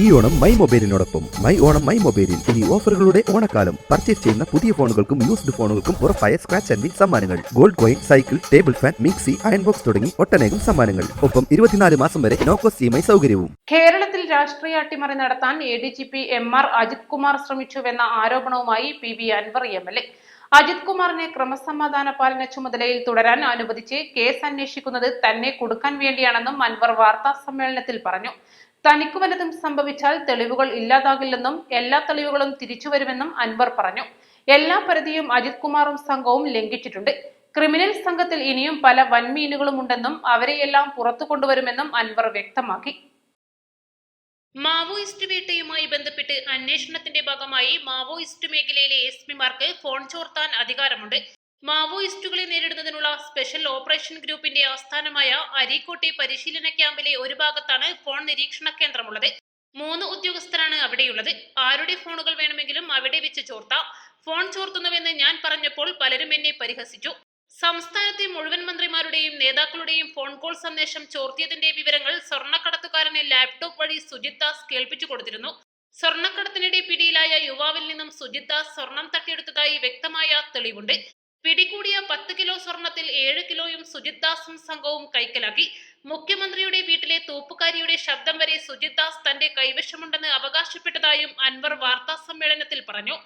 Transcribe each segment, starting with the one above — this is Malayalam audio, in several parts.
ഈ ഓണം മൈ മൊബൈലിനോടൊപ്പം മൈ ഓണം മൈ മൊബൈലിൽ ഇനി ഓഫറുകളുടെ ഓണക്കാലം. പർച്ചേസ് ചെയ്യുന്ന പുതിയ ഫോണുകൾക്കും യൂസ്ഡ് ഫോണുകൾക്കും ഉറപ്പായ സ്ക്രാച്ച് ആൻഡ് സമ്മാനങ്ങൾ. Gold coin cycle table fan mixie iron box തുടങ്ങി ഒട്ടനേകം സമ്മാനങ്ങൾ. ഒപ്പം ഇരുപത്തിനാല് മാസം വരെ നോക്കോസ് ഇ സൗകര്യവും. കേരളത്തിൽ രാഷ്ട്രീയ അട്ടിമറി നടത്താൻ A D G P M R Ajith Kumar ശ്രമിച്ചുവെന്ന ആരോപണവുമായി P V Anvar M L A. Ajith കുമാറിനെ ക്രമസമാധാന പാലന ചുമതലയിൽ തുടരാൻ അനുവദിച്ച് കേസ് അന്വേഷിക്കുന്നത് തന്നെ കൊടുക്കാൻ വേണ്ടിയാണെന്നും അൻവർ വാർത്താ സമ്മേളനത്തിൽ പറഞ്ഞു. തനിക്ക് വല്ലതും സംഭവിച്ചാൽ തെളിവുകൾ ഇല്ലാതാകില്ലെന്നും എല്ലാ തെളിവുകളും തിരിച്ചുവരുമെന്നും അൻവർ പറഞ്ഞു. എല്ലാ പരിധിയും അജിത് കുമാറും സംഘവും ലംഘിച്ചിട്ടുണ്ട്. ക്രിമിനൽ സംഘത്തിൽ ഇനിയും പല വൻമീനുകളും ഉണ്ടെന്നും അവരെയെല്ലാം പുറത്തു കൊണ്ടുവരുമെന്നും അൻവർ വ്യക്തമാക്കി. മാവോയിസ്റ്റ് വേട്ടയുമായി ബന്ധപ്പെട്ട് അന്വേഷണത്തിന്റെ ഭാഗമായി മാവോയിസ്റ്റ് മേഖലയിലെ എസ് പിമാർക്ക് ഫോൺ ചോർത്താൻ അധികാരമുണ്ട്. മാവോയിസ്റ്റുകളെ നേരിടുന്നതിനുള്ള സ്പെഷ്യൽ ഓപ്പറേഷൻ ഗ്രൂപ്പിന്റെ ആസ്ഥാനമായ അരീക്കോട്ടെ പരിശീലന ക്യാമ്പിലെ ഒരു ഭാഗത്താണ് ഫോൺ നിരീക്ഷണ കേന്ദ്രമുള്ളത്. മൂന്ന് ഉദ്യോഗസ്ഥരാണ് അവിടെയുള്ളത്. ആരുടെ ഫോണുകൾ വേണമെങ്കിലും അവിടെ വെച്ച് ചോർത്താം. ഫോൺ ചോർത്തുന്നുവെന്ന് ഞാൻ പറഞ്ഞപ്പോൾ പലരും എന്നെ പരിഹസിച്ചു. സംസ്ഥാനത്തെ മുഴുവൻ മന്ത്രിമാരുടെയും നേതാക്കളുടെയും ഫോൺ കോൾ സന്ദേശം ചോർത്തിയതിന്റെ വിവരങ്ങൾ സ്വർണക്കടത്തുകാരന് ലാപ്ടോപ്പ് വഴി സുജിത് ദാസ് കേൾപ്പിച്ചു കൊടുത്തിരുന്നു. സ്വർണക്കടത്തിനിടെ പിടിയിലായ യുവാവിൽ നിന്നും സുജിത് ദാസ് സ്വർണം തട്ടിയെടുത്തതായി വ്യക്തമായ തെളിവുണ്ട്. പിടികൂടിയ പത്ത് കിലോ സ്വർണത്തിൽ ഏഴ് കിലോയും സുജിത് ദാസും സംഘവും കൈക്കലാക്കി. മുഖ്യമന്ത്രിയുടെ വീട്ടിലെ തോപ്പുകാരിയുടെ ശബ്ദം വരെ സുജിത് ദാസ് തന്റെ കൈവശമുണ്ടെന്ന് അവകാശപ്പെട്ടതായും അൻവർ വാർത്താ സമ്മേളനത്തിൽ പറഞ്ഞു.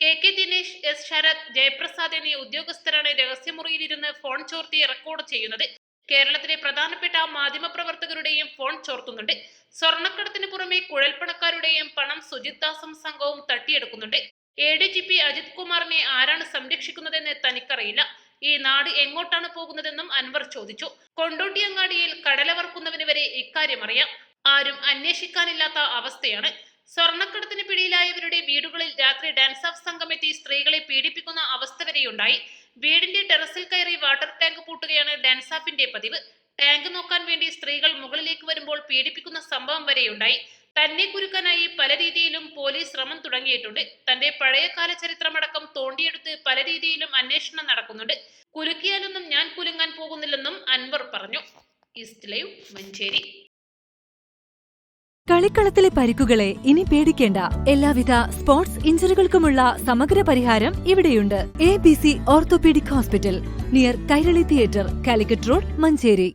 K K Dinesh S Sarath Jayaprasad എന്നീ ഉദ്യോഗസ്ഥരാണ് രഹസ്യമുറിയിലിരുന്ന് ഫോൺ ചോർത്തി റെക്കോർഡ് ചെയ്യുന്നത്. കേരളത്തിലെ പ്രധാനപ്പെട്ട മാധ്യമപ്രവർത്തകരുടെയും ഫോൺ ചോർത്തുന്നുണ്ട്. സ്വർണക്കടത്തിന് പുറമെ കുഴൽപ്പണക്കാരുടെയും പണം സുജിത് ദാസും സംഘവും തട്ടിയെടുക്കുന്നുണ്ട്. A D G P Ajith കുമാറിനെ ആരാണ് സംരക്ഷിക്കുന്നതെന്ന് തനിക്കറിയില്ല. ഈ നാട് എങ്ങോട്ടാണ് പോകുന്നതെന്നും അൻവർ ചോദിച്ചു. കൊണ്ടോട്ടിയങ്ങാടിയിൽ കടലവർക്കുന്നവന് വരെ ഇക്കാര്യം അറിയാം. ആരും അന്വേഷിക്കാനില്ലാത്ത അവസ്ഥയാണ്. സ്വർണക്കടത്തിന് പിടിയിലായവരുടെ വീടുകളിൽ രാത്രി ഡാൻസ് ഓഫ് സംഘം എത്തി സ്ത്രീകളെ പീഡിപ്പിക്കുന്ന അവസ്ഥ വരെയുണ്ടായി. വീടിന്റെ ടെറസിൽ കയറി വാട്ടർ ടാങ്ക് പൂട്ടുകയാണ് ഡാൻസ് ഓഫിന്റെ പതിവ്. ടാങ്ക് നോക്കാൻ വേണ്ടി സ്ത്രീകൾ മുകളിലേക്ക് വരുമ്പോൾ പീഡിപ്പിക്കുന്ന സംഭവം വരെയുണ്ടായി. തന്നെ കുരുക്കാനായി പല രീതിയിലും പോലീസ് ശ്രമം തുടങ്ങിയിട്ടുണ്ട്. തന്റെ പഴയകാല ചരിത്രമടക്കം തോണ്ടിയെടുത്ത് പല രീതിയിലും അന്വേഷണം നടക്കുന്നുണ്ട്. കുലുക്കിയാലൊന്നും ഞാൻ കുലുങ്ങാൻ പോകുന്നില്ലെന്നും അൻവർ പറഞ്ഞു. ഈസ്റ്റ് മഞ്ചേരി. കളിക്കളത്തിലെ പരിക്കുകളെ ഇനി പേടിക്കേണ്ട. എല്ലാവിധ സ്പോർട്സ് ഇഞ്ചറികൾക്കുമുള്ള സമഗ്ര പരിഹാരം ഇവിടെയുണ്ട്. A B C orthopaedic hospital near Kairali theatre Calicut road Manjeri.